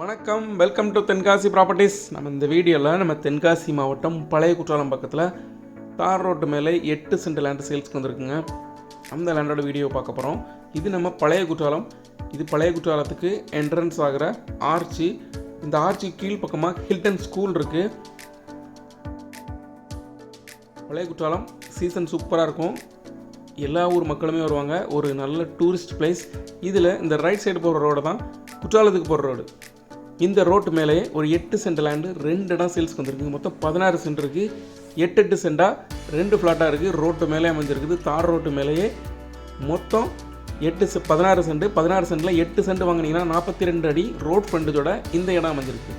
வணக்கம். Welcome to Tenkasi properties நம்ம இந்த வீடியோவில் நம்ம தென்காசி மாவட்டம் பழைய குற்றாலம் பக்கத்தில் தார் ரோட்டு மேலே எட்டு சென்ட் லேண்ட் சேல்ஸ்க்கு வந்திருக்குங்க. அந்த லேண்டோட வீடியோ பார்க்க போகிறோம் இது நம்ம பழைய குற்றாலம். இது பழைய குற்றாலத்துக்கு என்ட்ரன்ஸ் ஆகிற ஆர்ச்சி. இந்த ஆர்ச்சி கீழ் பக்கமாக ஹில்டன் ஸ்கூல் இருக்குது பழைய குற்றாலம் சீசன் சூப்பராக இருக்கும். எல்லா ஊர் மக்களுமே வருவாங்க. ஒரு நல்ல டூரிஸ்ட் பிளேஸ் இதில் இந்த ரைட் சைடு போகிற ரோடு தான் குற்றாலத்துக்கு போகிற ரோடு இந்த ரோட்டு மேலே ஒரு எட்டு சென்ட் லேண்டு ரெண்டு இடம் சேல்ஸ்க்கு வந்திருக்கு மொத்தம் பதினாறு சென்ட் இருக்குது எட்டு எட்டு சென்டாக ரெண்டு ஃப்ளாட்டாக இருக்குது ரோட்டு மேலே அமைஞ்சிருக்குது. தார் ரோட்டு மேலேயே மொத்தம் எட்டு செ பதினாறு சென்ட். பதினாறு சென்ட்டில் எட்டு சென்ட் வாங்கினீங்கன்னா நாற்பத்தி ரெண்டு அடி ரோட் ஃப்ரண்டேஜோட இந்த இடம் அமைஞ்சிருக்கு.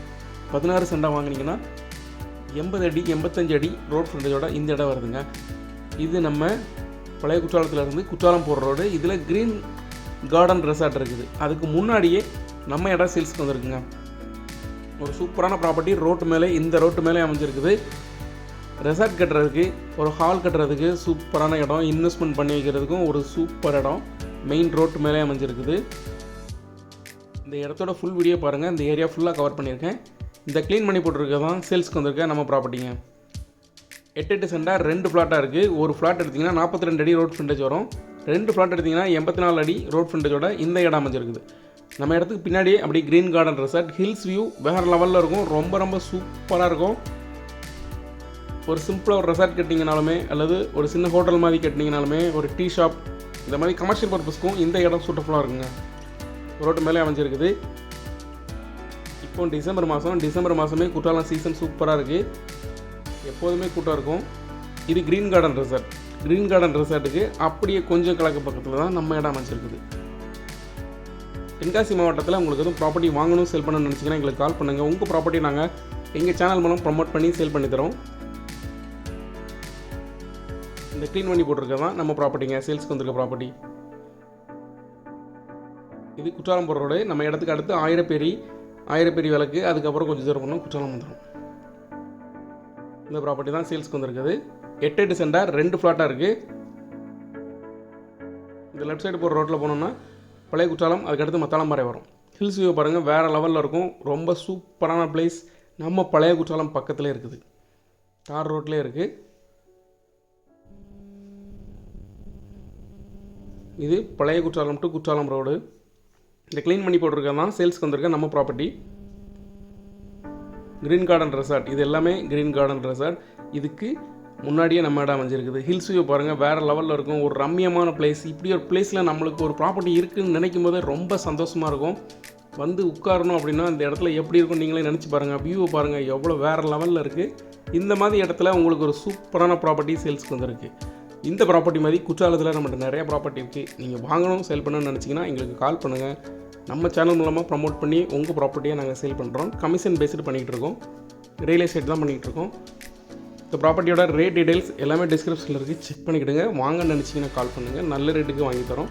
பதினாறு சென்டாக வாங்கினீங்கன்னா எண்பது அடி எண்பத்தஞ்சு அடி ரோட் ஃப்ரண்டேஜோட இந்த இடம் வருதுங்க. இது நம்ம பழைய குற்றாலத்துலேருந்து குற்றாலம் போகிற ரோடு இதில் க்ரீன் கார்டன் ரெசார்ட் இருக்குது. அதுக்கு முன்னாடியே நம்ம இடம் சேல்ஸ்க்கு வந்திருக்குங்க. ஒரு சூப்பரான ப்ராப்பர்ட்டி ரோட்டு மேலே இந்த ரோட்டு மேலே அமைஞ்சிருக்குது. ரெசார்ட் கட்டுறதுக்கு ஒரு ஹால் கட்டுறதுக்கு சூப்பரான இடம். இன்வெஸ்ட்மெண்ட் பண்ணி வைக்கிறதுக்கும் ஒரு சூப்பர் இடம். மெயின் ரோட்டு மேலே அமைஞ்சிருக்குது. இந்த இடத்தோட ஃபுல் வீடியோ பாருங்கள் இந்த ஏரியா ஃபுல்லாக கவர் பண்ணியிருக்கேன். இந்த க்ளீன் பண்ணி போட்டிருக்க தான் சேல்ஸ்க்கு வந்திருக்க நம்ம ப்ராப்பர்ட்டிங்க எட்டு எட்டு சென்டாக ரெண்டு ஃப்ளாட்டாக இருக்குது ஒரு ஃப்ளாட் எடுத்திங்கன்னா நாற்பத்தி ரெண்டு அடி ரோட் ஃப்ரண்டேஜ் வரும். ரெண்டு ஃப்ளாட் எடுத்திங்கன்னா எண்பத்தி நாலு அடி ரோட் ஃப்ரண்டேஜோட இந்த இடம் அமைஞ்சிருக்குது. நம்ம இடத்துக்கு பின்னாடியே அப்படி green garden resort hills view வேறு லெவலில் இருக்கும். ரொம்ப ரொம்ப சூப்பராக இருக்கும். ஒரு சிம்பிளாக ஒரு ரெசார்ட் கட்டிங்கனாலுமே அல்லது ஒரு சின்ன ஹோட்டல் மாதிரி கட்டினீங்கனாலுமே ஒரு டீ ஷாப் இந்த மாதிரி கமர்ஷியல் பர்பஸ்க்கும் இந்த இடம் சூட்டஃபுல்லாக இருக்குங்க. ரோட்டு மேலே அமைஞ்சிருக்குது. இப்போ டிசம்பர் மாதம் டிசம்பர் மாதமே குற்றாலம் சீசன் சூப்பராக இருக்குது எப்போதுமே கூட்டம் இருக்கும். இது green garden resort green garden ரெசார்ட்டுக்கு அப்படியே கொஞ்சம் கிழக்கு பக்கத்தில் தான் நம்ம இடம் அமைச்சிருக்குது தென்காசி மாவட்டத்தில் உங்களுக்கு எதுவும் ப்ராப்பர்ட்டி வாங்கணும் சேல் பண்ணணும்னு நினச்சிங்கன்னா எங்களுக்கு கால் பண்ணுங்கள் உங்கள் ப்ராப்பர்ட்டி நாங்கள் எங்கள் சேனல் மூலம் ப்ரமோட் பண்ணி சேல் பண்ணி தரோம். இந்த க்ளீன் பண்ணி போட்டிருக்க தான் நம்ம ப்ராப்பர்ட்டிங்க சேல்ஸ்க்கு வந்திருக்க ப்ராப்பர்ட்டி இது குற்றாலம் போகிற ரோடு. நம்ம இடத்துக்கு அடுத்து ஆயிரப்பேரி ஆயிரப்பேரி விளக்கு அதுக்கப்புறம் கொஞ்சம் தூரம் பண்ணோம் குற்றாலம் வந்துடும் இந்த ப்ராப்பர்ட்டி தான் சேல்ஸ்க்கு வந்திருக்குது. எட்டு எட்டு சென்டார் ரெண்டு ஃப்ளாட்டாக இருக்குது இந்த லெஃப்ட் சைடு போகிற ரோட்டில் போனோம்னா பழைய குற்றாலம் அதுக்கடுத்து மத்தாளம்பாறை வரும். ஹில்ஸ் வியூ பாருங்கள் வேறு லெவலில் இருக்கும். ரொம்ப சூப்பரான பிளேஸ் நம்ம பழைய குற்றாலம் பக்கத்தில் இருக்குது. தார் ரோட்லேயே இருக்குது இது பழைய குற்றாலம் டு குற்றாலம் ரோடு இந்த க்ளீன் பண்ணி போட்டிருக்கேன் தான் சேல்ஸ்க்கு வந்திருக்க நம்ம ப்ராப்பர்ட்டி க்ரீன் கார்டன் ரெசார்ட் இது எல்லாமே க்ரீன் கார்டன் ரெசார்ட் இதுக்கு முன்னாடியே நம்ம இடம் அமைஞ்சிருக்குது. ஹில்ஸ் வியூ பாருங்கள் வேறு லெவலில் இருக்கும். ஒரு ரம்மியமான பிளேஸ் இப்படி ஒரு பிளேஸில் நம்மளுக்கு ஒரு ப்ராப்பர்ட்டி இருக்குதுன்னு நினைக்கும் போதே ரொம்ப சந்தோஷமாக இருக்கும். வந்து உட்காரணும் அப்படின்னா அந்த இடத்துல எப்படி இருக்கும் நீங்களே நினச்சி பாருங்கள் வியூவை பாருங்கள் எவ்வளோ வேறு லெவலில் இருக்குது இந்த மாதிரி இடத்துல உங்களுக்கு ஒரு சூப்பரான ப்ராப்பர்ட்டி சேல்ஸ்க்கு வந்திருக்கு. இந்த ப்ராப்பர்ட்டி மாதிரி குற்றாலத்தில் நம்மகிட்ட நிறைய ப்ராப்பர்ட்டி இருக்குது நீங்கள் வாங்கணும் சேல் பண்ணணும்னு நினச்சிங்கன்னா எங்களுக்கு கால் பண்ணுங்கள் நம்ம சேனல் மூலமாக ப்ரமோட் பண்ணி உங்கள் ப்ராப்பர்ட்டியை நாங்கள் சேல் பண்ணுறோம் கமிஷன் பேஸ்டு பண்ணிகிட்டு இருக்கோம். ரியல் எஸ்டேட் தான் பண்ணிகிட்டு இருக்கோம். இந்த ப்ராப்பர்ட்டியோட ரேட் டீடைல்ஸ் எல்லாமே டிஸ்கிரிப்ஷனில் இருக்குது செக் பண்ணிக்கிடுங்க. வாங்க நினச்சிங்கன்னா கால் பண்ணுங்கள் நல்ல ரேட்டுக்கு வாங்கி தரோம்.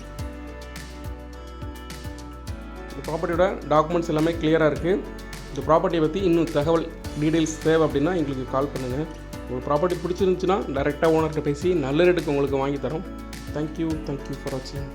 இந்த ப்ராப்பர்ட்டியோட டாக்குமெண்ட்ஸ் எல்லாமே கிளியராக இருக்குது இந்த ப்ராப்பர்ட்டியை பற்றி இன்னும் தகவல் டீடைல்ஸ் தேவை அப்படின்னா எங்களுக்கு கால் பண்ணுங்கள் உங்களுக்கு ப்ராப்பர்ட்டி பிடிச்சிருந்துச்சுன்னா டேரெக்டாக ஓனர்கிட்ட பேசி நல்ல ரேட்டுக்கு உங்களுக்கு வாங்கி தரோம். தேங்க்யூ தேங்க்யூ ஃபார் வாட்சிங்